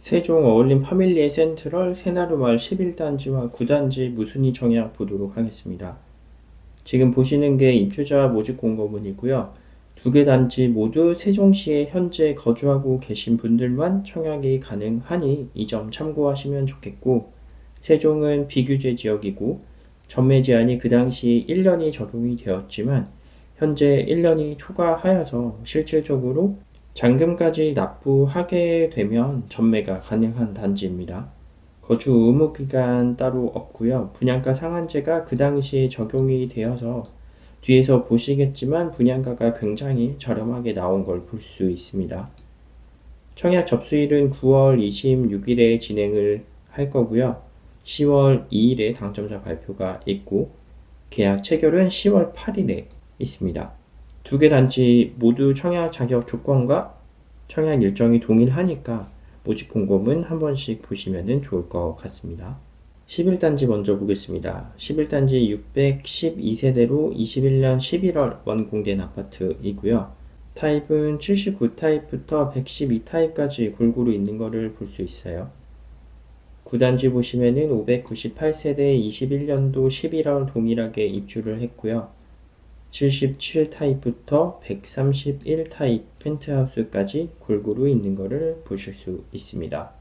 세종 어울림 파밀리의 센트럴 새나루마을 11단지와 9단지 무순이 청약 보도록 하겠습니다. 지금 보시는 게 입주자 모집 공고문이고요. 두 개 단지 모두 세종시에 현재 거주하고 계신 분들만 청약이 가능하니 이 점 참고하시면 좋겠고 세종은 비규제 지역이고 전매 제한이 그 당시 1년이 적용이 되었지만 현재 1년이 초과하여서 실질적으로 잔금까지 납부하게 되면 전매가 가능한 단지입니다. 거주 의무 기간 따로 없고요. 분양가 상한제가 그 당시에 적용이 되어서 뒤에서 보시겠지만 분양가가 굉장히 저렴하게 나온 걸 볼 수 있습니다. 청약 접수일은 9월 26일에 진행을 할 거고요. 10월 2일에 당첨자 발표가 있고 계약 체결은 10월 8일에 있습니다. 두 개 단지 모두 청약 자격 조건과 청약 일정이 동일하니까 모집 공고문 한 번씩 보시면 좋을 것 같습니다. 11단지 먼저 보겠습니다. 11단지 612세대로 21년 11월 완공된 아파트이고요. 타입은 79 타입부터 112 타입까지 골고루 있는 것을 볼 수 있어요. 9단지 보시면은 598세대 21년도 11월 동일하게 입주를 했고요. 77 타입부터 131 타입 펜트하우스까지 골고루 있는 것을 보실 수 있습니다.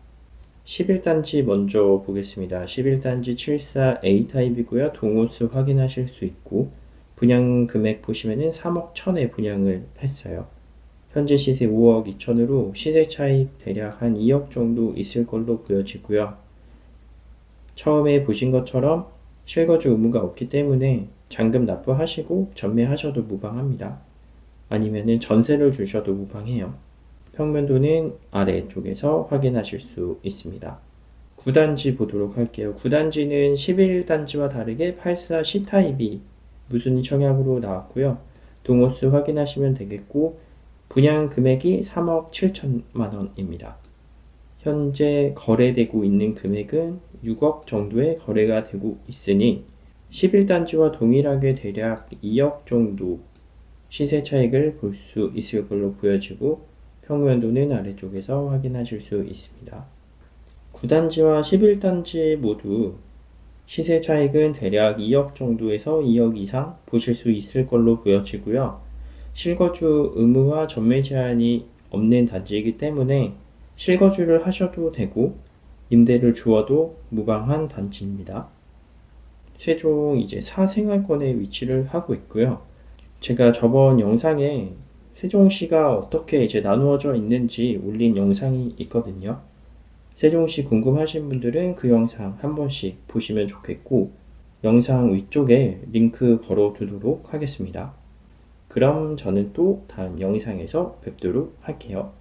11단지 먼저 보겠습니다. 11단지 74A 타입이고요. 동호수 확인하실 수 있고 분양 금액 보시면은 3억 1천에 분양을 했어요. 현재 시세 5억 2천으로 시세 차익 대략 한 2억 정도 있을 걸로 보여지고요. 처음에 보신 것처럼 실거주 의무가 없기 때문에 잔금 납부하시고 전매하셔도 무방합니다. 아니면은 전세를 주셔도 무방해요. 평면도는 아래쪽에서 확인하실 수 있습니다. 9단지 보도록 할게요. 9단지는 11단지와 다르게 84 C타입이 무순위 청약으로 나왔고요. 동호수 확인하시면 되겠고 분양 금액이 3억 7천만 원입니다. 현재 거래되고 있는 금액은 6억 정도의 거래가 되고 있으니 11단지와 동일하게 대략 2억 정도 시세 차익을 볼 수 있을 걸로 보여지고 평면도는 아래쪽에서 확인하실 수 있습니다. 9단지와 11단지 모두 시세 차익은 대략 2억 정도에서 2억 이상 보실 수 있을 걸로 보여지고요. 실거주 의무와 전매 제한이 없는 단지이기 때문에 실거주를 하셔도 되고 임대를 주어도 무방한 단지입니다. 세종 이제 사생활권에 위치를 하고 있고요. 제가 저번 영상에 세종시가 어떻게 이제 나누어져 있는지 올린 영상이 있거든요. 세종시 궁금하신 분들은 그 영상 한 번씩 보시면 좋겠고, 영상 위쪽에 링크 걸어 두도록 하겠습니다. 그럼 저는 또 다음 영상에서 뵙도록 할게요.